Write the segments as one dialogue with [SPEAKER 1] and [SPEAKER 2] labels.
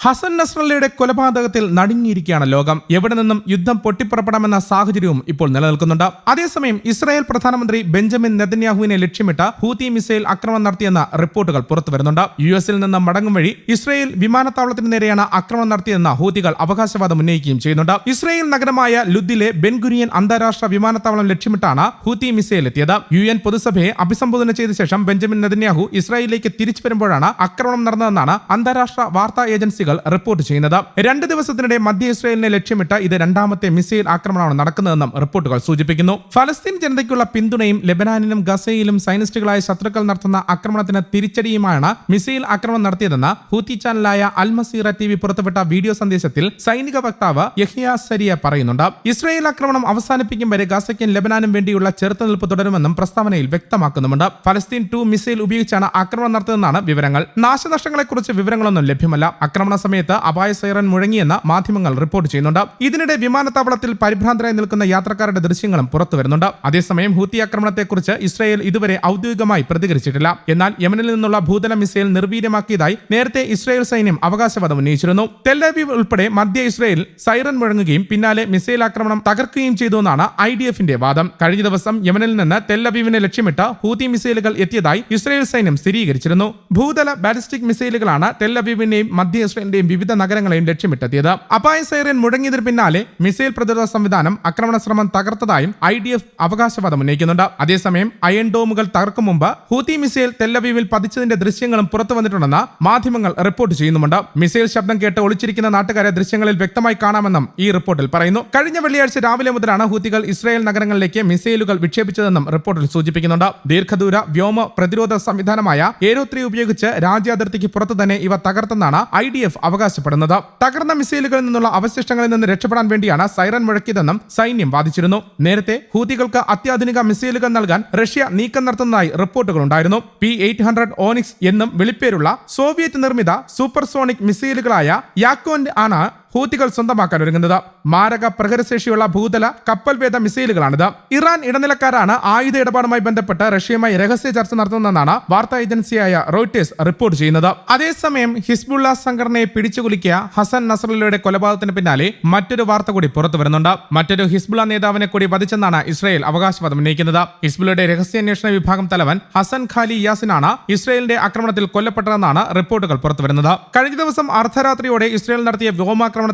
[SPEAKER 1] ഹസൻ നസ്രല്ലയുടെ കൊലപാതകത്തിൽ നടുങ്ങിയിരിക്കുകയാണ് ലോകം. എവിടെ നിന്നും യുദ്ധം പൊട്ടിപ്പുറപ്പെടാമെന്ന സാഹചര്യവും ഇപ്പോൾ നിലനിൽക്കുന്നുണ്ട്. അതേസമയം ഇസ്രായേൽ പ്രധാനമന്ത്രി ബെഞ്ചമിൻ നെതന്യാഹുവിനെ ലക്ഷ്യമിട്ട് ഹൂത്തി മിസൈൽ ആക്രമണം നടത്തിയെന്ന റിപ്പോർട്ടുകൾ പുറത്തുവരുന്നുണ്ട് യു എസിൽ നിന്ന് മടങ്ങും വഴി ഇസ്രായേൽ വിമാനത്താവളത്തിന് നേരെയാണ് ആക്രമണം നടത്തിയെന്ന ഹൂത്തികൾ അവകാശവാദം ഉന്നയിക്കുകയും ചെയ്യുന്നുണ്ട്. ഇസ്രായേൽ നഗരമായ ലുദ്ദിലെ ബെൻഗുരിയൻ അന്താരാഷ്ട്ര വിമാനത്താവളം ലക്ഷ്യമിട്ടാണ് ഹൂത്തി മിസൈൽ എത്തിയത്. യു എൻ പൊതുസഭയെ അഭിസംബോധന ചെയ്ത ശേഷം ബെഞ്ചമിൻ നെതന്യാഹു ഇസ്രായേലിലേക്ക് തിരിച്ചു വരുമ്പോഴാണ് ആക്രമണം നടന്നതെന്നാണ് അന്താരാഷ്ട്ര വാർത്താ ഏജൻസികൾ റിപ്പോർട്ട് ചെയ്യുന്നത്. രണ്ട് ദിവസത്തിനിടെ മധ്യ ഇസ്രയേലിനെ ലക്ഷ്യമിട്ട് ഇത് രണ്ടാമത്തെ മിസൈൽ ആക്രമണമാണ് നടക്കുന്നതെന്നും റിപ്പോർട്ടുകൾ സൂചിപ്പിക്കുന്നു. ഫലസ്തീൻ ജനതയ്ക്കുള്ള പിന്തുണയും ലെബനാനിലും ഗസയിലും സൈനിസ്റ്റുകളായ ശത്രുക്കൾ നടത്തുന്ന ആക്രമണത്തിന് തിരിച്ചടിയുമാണ് മിസൈൽ ആക്രമണം നടത്തിയതെന്ന് ഹൂത്തി ചാനലായ അൽ മസീറ ടി വി പുറത്തുവിട്ട വീഡിയോ സന്ദേശത്തിൽ സൈനിക വക്താവ് യഹിയ സരിയ പറയുന്നുണ്ട്. ഇസ്രായേൽ ആക്രമണം അവസാനിപ്പിക്കും വരെ ഗസയ്ക്കും ലെബനാനും വേണ്ടിയുള്ള ചെറുത്തുനിൽപ്പ് തുടരുമെന്നും പ്രസ്താവനയിൽ വ്യക്തമാക്കുന്നുമുണ്ട്. ഫലസ്തീൻ ടു മിസൈൽ ഉപയോഗിച്ചാണ് ആക്രമണം നടത്തിയതെന്നാണ് വിവരങ്ങൾ. നാശനഷ്ടങ്ങളെക്കുറിച്ച് വിവരങ്ങളൊന്നും ലഭ്യമല്ല. ആക്രമണ സമയത്ത് അപായ സൈറൻ മുഴങ്ങിയെന്ന് മാധ്യമങ്ങൾ റിപ്പോർട്ട് ചെയ്യുന്നുണ്ട്. ഇതിനിടെ വിമാനത്താവളത്തിൽ പരിഭ്രാന്തരായി നിൽക്കുന്ന യാത്രക്കാരുടെ ദൃശ്യങ്ങളും പുറത്തു വരുന്നുണ്ട്. അതേസമയം ഹൂത്തി ആക്രമണത്തെക്കുറിച്ച് ഇസ്രായേൽ ഇതുവരെ ഔദ്യോഗികമായി പ്രതികരിച്ചിട്ടില്ല. എന്നാൽ യമനിൽ നിന്നുള്ള ഭൂതല മിസൈൽ നിർവീര്യമാക്കിയതായി നേരത്തെ ഇസ്രായേൽ സൈന്യം അവകാശവാദം ഉന്നയിച്ചിരുന്നു. തെല്ലവീവ് ഉൾപ്പെടെ മധ്യ ഇസ്രായേൽ സൈറൻ മുഴങ്ങുകയും പിന്നാലെ മിസൈൽ ആക്രമണം തകർക്കുകയും ചെയ്തുവെന്നാണ് ഐ ഡി എഫിന്റെ വാദം. കഴിഞ്ഞ ദിവസം യമനിൽ നിന്ന് തെല്ലവീവിനെ ലക്ഷ്യമിട്ട് ഹൂതി മിസൈലുകൾ എത്തിയതായി ഇസ്രായേൽ സൈന്യം സ്ഥിരീകരിച്ചിരുന്നു. ഭൂതല ബാലിസ്റ്റിക് മിസൈലുകളാണ് തെല്ലവീവിനെയും മധ്യ ഇസ്രായേലിന്റെയും വിവിധ നഗരങ്ങളെയും ലക്ഷ്യമിട്ടെത്തിയത്. അപായ സൈറൻ മുഴങ്ങിയതിന് പിന്നാലെ മിസൈൽ പ്രതിരോധ സംവിധാനം ആക്രമണ ശ്രമം തകർത്തതായും ഐ ഡി എഫ് അവകാശവാദം ഉന്നയിക്കുന്നുണ്ട്. അതേസമയം അയൺ ഡോമുകൾ തകർക്കും മുമ്പ് ഹൂത്തി മിസൈൽ തെല്ലവീവിൽ പതിച്ചതിന്റെ ദൃശ്യങ്ങളും പുറത്തു വന്നിട്ടുണ്ടെന്ന് മാധ്യമങ്ങൾ റിപ്പോർട്ട് ചെയ്യുന്നുമുണ്ട്. മിസൈൽ ശബ്ദം കേട്ട് ഒളിച്ചിരിക്കുന്ന നാട്ടുകാരെ ദൃശ്യങ്ങളിൽ വ്യക്തമായി കാണാമെന്നും ഈ റിപ്പോർട്ടിൽ പറയുന്നു. കഴിഞ്ഞ വെള്ളിയാഴ്ച രാവിലെ മുതലാണ് ഹൂത്തികൾ ഇസ്രായേൽ നഗരങ്ങളിലേക്ക് മിസൈലുകൾ വിക്ഷേപിച്ചതെന്നും റിപ്പോർട്ടിൽ സൂചിപ്പിക്കുന്നുണ്ട്. ദീർഘദൂര വ്യോമ പ്രതിരോധ സംവിധാനമായ ഏരോ ത്രീ ഉപയോഗിച്ച് രാജ്യാതിർത്തിക്ക് പുറത്തു തന്നെ ഇവ തകർത്തെന്നാണ് ഐ എഫ് അവകാശപ്പെടുന്നത്. തകർന്ന മിസൈലുകളിൽ നിന്നുള്ള അവശിഷ്ടങ്ങളിൽ നിന്ന് രക്ഷപ്പെടാൻ വേണ്ടിയാണ് സൈറൻ മുഴക്കിയതെന്നും സൈന്യം വാദിച്ചിരുന്നു. നേരത്തെ ഹൂതികൾക്ക് അത്യാധുനിക മിസൈലുകൾ നൽകാൻ റഷ്യ നീക്കം നടത്തുന്നതായി റിപ്പോർട്ടുകളുണ്ടായിരുന്നു പി എയ്റ്റ് ഹൺഡ്രഡ് ഓണിക്സ് എന്നും വിളിപ്പേരുള്ള സോവിയറ്റ് നിർമ്മിത സൂപ്പർസോണിക് മിസൈലുകളായ യാക്കോന്റെ ആണ് ഹൂത്തികൾ സ്വന്തമാക്കാൻ ഒരുങ്ങുന്നത്. മാരക പ്രഹരശേഷിയുള്ള ഭൂതല കപ്പൽവേദ മിസൈലുകളാണിത്. ഇറാൻ ഇടനിലക്കാരാണ് ആയുധ ഇടപാടുമായി ബന്ധപ്പെട്ട് റഷ്യയുമായി രഹസ്യ ചർച്ച നടത്തുന്നതെന്നാണ് വാർത്താ ഏജൻസിയായ റോയിട്ടേഴ്സ് റിപ്പോർട്ട് ചെയ്യുന്നത്. അതേസമയം ഹിസ്ബുള്ള സംഘടനയെ പിടിച്ചുകുലുക്കിയ ഹസൻ നസറുള്ളയുടെ കൊലപാതകത്തിന് പിന്നാലെ മറ്റൊരു വാർത്ത കൂടി പുറത്തു വരുന്നുണ്ട്. മറ്റൊരു ഹിസ്ബുള്ള നേതാവിനെ കൂടി വധിച്ചെന്നാണ് ഇസ്രായേൽ അവകാശവാദം ഉന്നയിക്കുന്നത്. ഹിസ്ബുള്ളയുടെ രഹസ്യാന്വേഷണ വിഭാഗം തലവൻ ഹസൻ ഖാലി യാസിനാണ് ഇസ്രായേലിന്റെ ആക്രമണത്തിൽ കൊല്ലപ്പെട്ടതെന്നാണ് റിപ്പോർട്ടുകൾ പുറത്തുവരുന്നത് കഴിഞ്ഞ ദിവസം അർദ്ധരാത്രിയോടെ ഇസ്രായേൽ നടത്തിയ വ്യോമാക്രമണത്തിലാണ്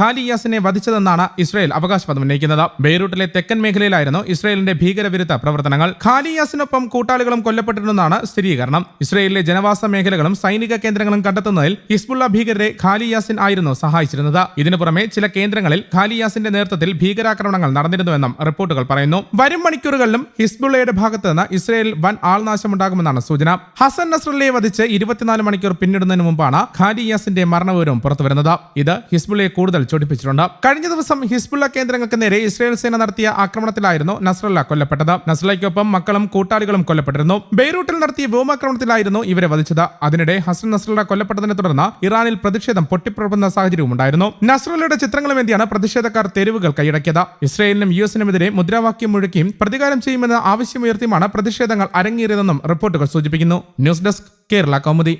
[SPEAKER 1] ഖാലി യാസിനെ വധിച്ചതെന്നാണ് ഇസ്രായേൽ അവകാശവാദം ഉന്നയിക്കുന്നത്. ബെയ്റൂട്ടിലെ തെക്കൻ മേഖലയിലായിരുന്നു ഇസ്രായേലിന്റെ ഭീകരവിരുദ്ധ പ്രവർത്തനങ്ങൾ. ഖാലിയാസിനൊപ്പം കൂട്ടാളികളും കൊല്ലപ്പെട്ടിരുന്നതാണ് സ്ഥിരീകരണം. ഇസ്രായേലിലെ ജനവാസ മേഖലകളും സൈനിക കേന്ദ്രങ്ങളും കണ്ടെത്തുന്നതിൽ ഹിസ്ബുള്ള ഭീകരരെ ഖാലിയാസിൻ ആയിരുന്നു സഹായിച്ചിരുന്നത്. ഇതിനു പുറമെ ചില കേന്ദ്രങ്ങളിൽ ഖാലിയാസിന്റെ നേതൃത്വത്തിൽ ഭീകരാക്രമണങ്ങൾ നടന്നിരുന്നുവെന്നും റിപ്പോർട്ടുകൾ പറയുന്നു. വരും മണിക്കൂറുകളിലും ഹിസ്ബുള്ളയുടെ ഭാഗത്ത് നിന്ന് ഇസ്രായേൽ വൻ ആൾനാശമുണ്ടാകുമെന്നാണ് സൂചന. ഹസൻ നസ്രല്ലയെ വധിച്ച് ഇരുപത്തിനാല് മണിക്കൂർ പിന്നിടുന്നതിന് മുമ്പാണ് ഖാലിയാസിന്റെ മരണവിവരവും പുറത്തുവരുന്നത്. ഇത് ഹിസ്ബുള്ളയെ കൂടുതൽ ചൊടിപ്പിച്ചിട്ടുണ്ട്. കഴിഞ്ഞ ദിവസം ഹിസ്ബുള്ള കേന്ദ്രങ്ങൾക്ക് നേരെ ഇസ്രായേൽ സേന നടത്തിയ ആക്രമണത്തിലായിരുന്നു നസ്രല്ല കൊല്ലപ്പെട്ടത്. നസ്രലയ്ക്കൊപ്പം മക്കളും കൂട്ടാളികളും കൊല്ലപ്പെട്ടിരുന്നു. ബെയ്റൂട്ടിൽ നടത്തിയ വ്യോമാക്രമണത്തിലായിരുന്നു ഇവരെ വധിച്ചത്. അതിനിടെ ഹസൻ നസ്രല്ല കൊല്ലപ്പെട്ടതിനെ തുടർന്ന് ഇറാനിൽ പ്രതിഷേധം പൊട്ടിപ്പുറപ്പെടുന്ന സാഹചര്യവും ഉണ്ടായിരുന്നു നസ്രലയുടെ ചിത്രങ്ങൾ വേണ്ടിയാണ് പ്രതിഷേധക്കാർ തെരുവുകൾ കൈയടക്കിയത്. ഇസ്രായേലിനും യു എസിനുമെതിരെ മുദ്രാവാക്യം മുഴക്കിയും പ്രതികാരം ചെയ്യുമെന്ന ആവശ്യമുയർത്തിയുമാണ് പ്രതിഷേധങ്ങൾ അരങ്ങേറിയതെന്നും റിപ്പോർട്ടുകൾ സൂചിപ്പിക്കുന്നു. News desk Kerala Kaumudi.